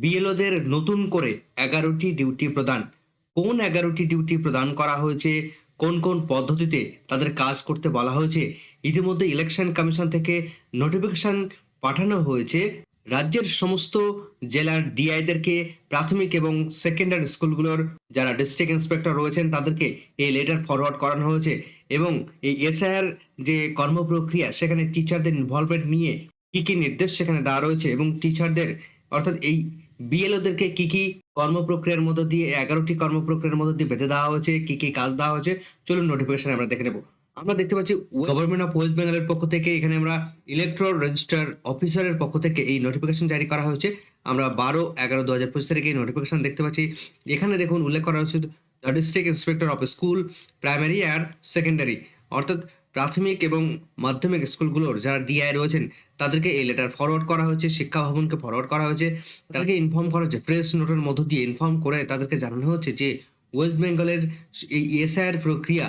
বিএলওদের নতুন করে এগারোটি ডিউটি প্রদান। কোন এগারোটি ডিউটি প্রদান করা হয়েছে? কোন কোন পদ্ধতিতে তাদের কাজ করতে বলা হয়েছে? ইতিমধ্যে ইলেকশন কমিশন থেকে নোটিফিকেশন পাঠানো হয়েছে। রাজ্যের সমস্ত জেলার ডিআইদেরকে প্রাথমিক এবং সেকেন্ডারি স্কুলগুলোর যারা ডিস্ট্রিক্ট ইন্সপেক্টর রয়েছেন, তাদেরকে এই লেটার ফরওয়ার্ড করানো হয়েছে এবং এই এসআইআর যে কর্মপ্রক্রিয়া, সেখানে টিচারদের ইনভলভমেন্ট নিয়ে কি কি নির্দেশ সেখানে দেওয়া রয়েছে এবং টিচারদের, অর্থাৎ এই বিএলওদেরকে কি কি কর্মপ্রক্রিয়ার মধ্য দিয়ে, এগারোটি কর্মপ্রক্রিয়ার মধ্য দিয়ে বেঁধে দেওয়া হয়েছে, কি কি কাজ দেওয়া হয়েছে, চলুন নোটিফিকেশন আমরা দেখে নেব। আমরা দেখতে পাচ্ছি গভর্নমেন্ট অফ ওয়েস্ট বেঙ্গলের পক্ষ থেকে এখানে আমরা ইলেকট্রাল রেজিস্টার অফিসারের পক্ষ থেকে এই নোটিফিকেশন জারি করা হয়েছে। আমরা বারো এগারো দু হাজার পঁচিশ তারিখে এই নোটিফিকেশন দেখতে পাচ্ছি। এখানে দেখুন উল্লেখ করা হয়েছে the district inspector of school primary R secondary অর্থাৎ প্রাথমিক এবং মাধ্যমিক স্কুলগুলোর যারা ডিআই রয়েছেন, তাদেরকে এই লেটার ফরওয়ার্ড করা হয়েছে, শিক্ষা ভবনকে ফরওয়ার্ড করা হয়েছে। তাদেরকে ইনফর্ম করা হচ্ছে প্রেস নোটের মধ্য দিয়ে ইনফর্ম করে তাদেরকে জানানো হচ্ছে যে ওয়েস্ট বেঙ্গলের এই এসআইআর প্রক্রিয়া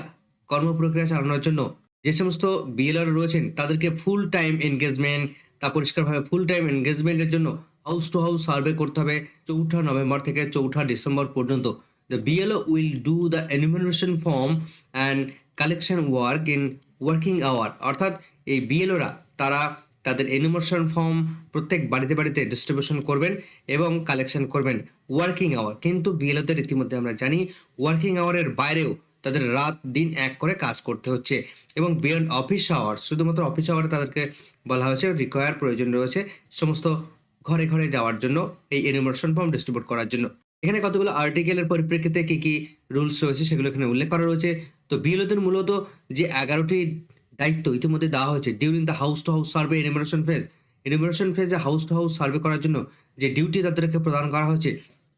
কর্মপ্রক্রিয়া চালানোর জন্য যে সমস্ত বিএলআর রয়েছেন, তাদেরকে ফুল টাইম এনগেজমেন্ট তা পরিষ্কারভাবে ফুল টাইম এনগেজমেন্টের জন্য হাউস টু হাউস সার্ভে করতে হবে চৌঠা নভেম্বর থেকে চৌঠা ডিসেম্বর পর্যন্ত। The BLO will do the enumeration form and collection work in working hour অর্থাৎ এই বিএলওরা তারা তাদের এনিমেশন ফর্ম প্রত্যেক বাড়িতে বাড়িতে ডিস্ট্রিবিউশন করবেন এবং কালেকশন করবেন ওয়ার্কিং আওয়ার কিন্তু বিএলওদের ইতিমধ্যে আমরা জানি ওয়ার্কিং আওয়ারের বাইরেও তাদের রাত দিন এক করে কাজ করতে হচ্ছে এবং বিয়ন্ড অফিস আওয়ার শুধুমাত্র অফিস আওয়ারে তাদেরকে বলা হয়েছে রিকোয়ার প্রয়োজন রয়েছে সমস্ত ঘরে ঘরে যাওয়ার জন্য এই এনিমেশন ফর্ম ডিস্ট্রিবিউট করার জন্য। এখানে কতগুলো আর্টিকেলের পরিপ্রেক্ষিতে কি কি রুলস রয়েছে সেগুলো এখানে উল্লেখ করা রয়েছে। তো বিএলওদের মূলত যে এগারোটি দায়িত্ব ইতিমধ্যে দেওয়া হয়েছে during the house to house survey enumeration phase enumeration ফেজে হাউস টু হাউস সার্ভে করার জন্য যে ডিউটি তাদেরকে প্রদান করা হয়েছে,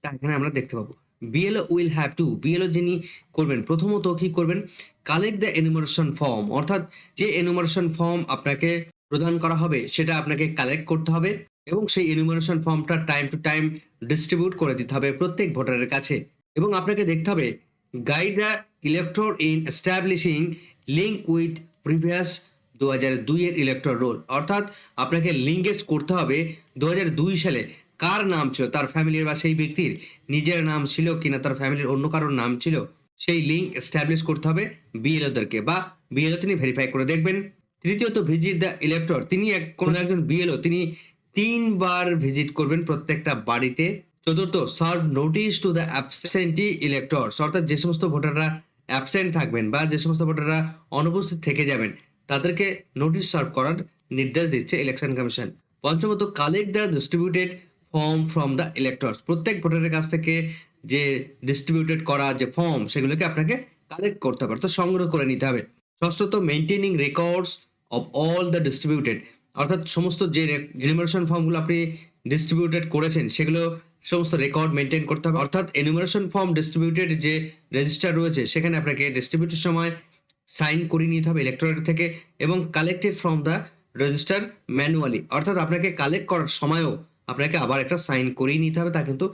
তা এখানে আমরা দেখতে পাবো। BLO will have to BLO যিনি করবেন, প্রথমত কি করবেন? কালেক্ট দ্য এনিমেশন ফর্ম অর্থাৎ যে এনিমেশন ফর্ম আপনাকে প্রদান করা হবে, সেটা আপনাকে কালেক্ট করতে হবে। এবং সেই এনিমেশন ফর্মটা টাইম টু টাইম ডিস্ট্রিবিউট করে দিতে হবে প্রত্যেক ভোটারের কাছে। এবং আপনাকে দেখতে হবে guide the electors in establishing link with previous দু হাজার দুইয়ের ইলেকট্রল রোল অর্থাৎ আপনাকে লিঙ্কেজ করতে হবে দু হাজার দুই সালে কার নাম ছিল, তার ফ্যামিলির বা সেই ব্যক্তির নিজের নাম ছিল কিনা, তার ফ্যামিলির অন্য কারোর নাম ছিল, সেই লিঙ্ক এস্টাবলিশ করতে হবে বিএলওদেরকে বা বিএলও তিনি ভেরিফাই করে দেখবেন। তৃতীয়ত ভিজিট দ্য ইলেকটর তিনি এক কোন একজন বিএলও, তিনি তিনবার ভিজিট করবেন প্রত্যেকটা বাড়িতে। চতুর্থ serve notice to the absentee electors অর্থাৎ যে সমস্ত ভোটাররা অ্যাবসেন্ট থাকবেন বা যে সমস্ত ভোটাররা অনুপস্থিত থেকে যাবেন, তাদেরকে নোটিশ সার্ভ করার নির্দেশ দিচ্ছে election commission পঞ্চমত collect the distributed form from the electors প্রত্যেক ভোটারের কাছ থেকে যে ডিস্ট্রিবিউটেড করা যে ফর্ম সেগুলোকে আপনাকে কালেক্ট করতে হবে, অর্থাৎ সংগ্রহ করে নিতে হবে। ষষ্ঠত maintaining records of all the distributed অর্থাৎ সমস্ত যে এনিমেশন ফর্মগুলো আপনি ডিস্ট্রিবিউটেড করেছেন, সেগুলো সমস্ত রেকর্ড মেনটেন করতে হবে। অর্থাৎ এনিমেশন ফর্ম ডিস্ট্রিবিউটেড যে রেজিস্টার রয়েছে, সেখানে আপনাকে ডিস্ট্রিবিউটের সময় সাইন করিয়ে নিতে হবে ইলেকট্রনেট থেকে এবং collected from the register manually অর্থাৎ আপনাকে কালেক্ট করার সময়ও আপনাকে আবার একটা সাইন করিয়ে নিতে হবে, তা কিন্তু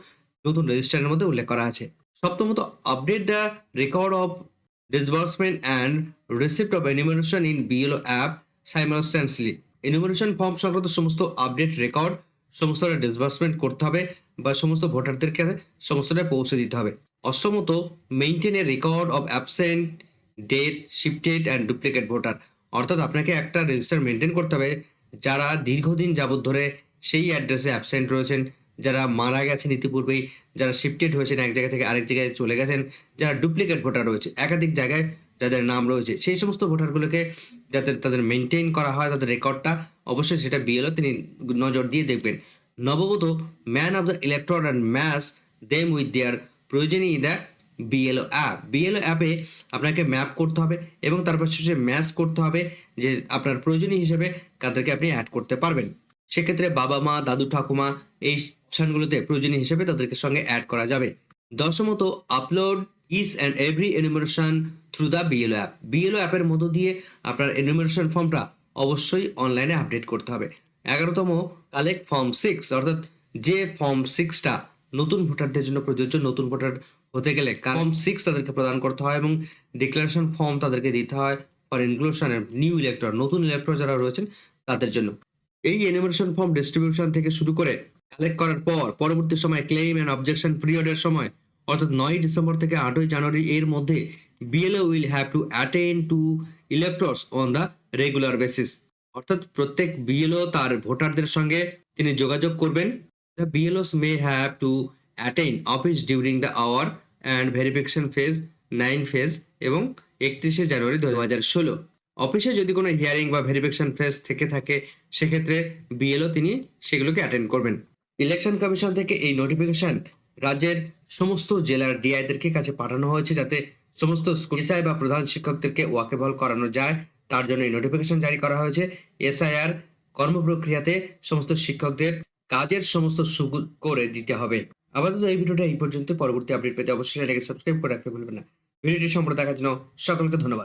নতুন রেজিস্টারের মধ্যে উল্লেখ করা আছে। সপ্তমত update the record of disbursement and receipt of enumeration in BLO app simultaneously enumeration form সংক্রান্ত সমস্ত আপডেট রেকর্ড সমস্তটা ডিসবার্সমেন্ট করতে হবে বা সমস্ত ভোটারদেরকে সমস্তটা পৌঁছে দিতে হবে। অষ্টমত maintain a record of absent death shifted and duplicate voter অর্থাৎ আপনাকে একটা রেজিস্টার মেনটেন করতে হবে যারা দীর্ঘদিন যাবৎ ধরে সেই অ্যাড্রেসে অ্যাবসেন্ট রয়েছেন, যারা মারা গেছেন ইতিপূর্বেই, যারা শিফটেড হয়েছেন এক জায়গা থেকে আরেক জায়গায় চলে গেছেন, যারা ডুপ্লিকেট ভোটার রয়েছে। একাধিক জায়গায় যাদের নাম রয়েছে, সেই সমস্ত ভোটারগুলোকে যাতে তাদের মেনটেন করা হয়, তাদের রেকর্ডটা অবশ্যই সেটা বিএলও তিনি নজর দিয়ে দেখবেন। নবগত map of the electors and match them with their প্রয়োজনীয় দ্য বিএলও অ্যাপ বিএলও অ্যাপে আপনাকে ম্যাপ করতে হবে এবং তারপর শেষে ম্যাচ করতে হবে যে আপনার প্রয়োজনীয় হিসেবে তাদেরকে আপনি অ্যাড করতে পারবেন। সেক্ষেত্রে বাবা মা, দাদু, ঠাকুমা এই স্থানগুলোতে প্রয়োজনীয় হিসেবে তাদেরকে সঙ্গে অ্যাড করা যাবে। দশমত upload each and every enumeration through the BLO app BLO অ্যাপের মধ্য দিয়ে আপনার এনিমেশন ফর্মটা অবশ্যই অনলাইনে আপডেট করতে হবে। এগারোতম কালেক্ট ফর্ম সিক্স অর্থাৎ যে ফর্ম সিক্সটা নতুন ভোটারদের জন্য প্রযোজ্য, নতুন ভোটার হতে গেলে ফর্ম সিক্স তাদেরকে প্রদান করতে হয় এবং ডিক্লারেশন ফর্ম তাদেরকে দিতে হয় ফর ইনক্লুশন নিউ ইলেক্টর নতুন ইলেক্টর যারা রয়েছেন তাদের জন্য। এই এনিমেশন ফর্ম ডিস্ট্রিবিউশন থেকে শুরু করে কালেক্ট করার পর পরবর্তী সময় ক্লেম অ্যান্ড অবজেকশন পিরিয়ডের সময় অর্থাৎ নয় ডিসেম্বর থেকে আটই জানুয়ারি এর মধ্যে BLO will have to attend to electors on the regular basis অর্থাৎ প্রত্যেক বিএলও তার ভোটারদের সঙ্গে তিনি যোগাযোগ করবেন। The BLOs may have to attend office during the hour and verification phase nine phase এবং একত্রিশে জানুয়ারি দু হাজার ষোলো। অফিসে যদি কোনো হিয়ারিং বা ভেরিফিকেশন ফেজ থেকে থাকে, সেক্ষেত্রে বিএলও তিনি সেগুলোকে অ্যাটেন্ড করবেন। ইলেকশন কমিশন থেকে এই নোটিফিকেশন রাজ্যের সমস্ত জেলার ডিআইদেরকে কাছে পাঠানো হয়েছে যাতে সমস্ত স্কুল এসআই বা প্রধান শিক্ষকদেরকে ওয়াকেবল করানো যায়। তার জন্য এই নোটিফিকেশন জারি করা হয়েছে। এসআইআর কর্মপ্রক্রিয়াতে সমস্ত শিক্ষকদের কাজের সমস্ত সুযোগ করে দিতে হবে। আপাতত এই ভিডিওটা এই পর্যন্ত। পরবর্তী আপডেট পেতে অবশ্যই এটাকে সাবস্ক্রাইব করে রাখতে ভুলবেন না। ভিডিওটি সম্পূর্ণ দেখার জন্য সকলকে ধন্যবাদ।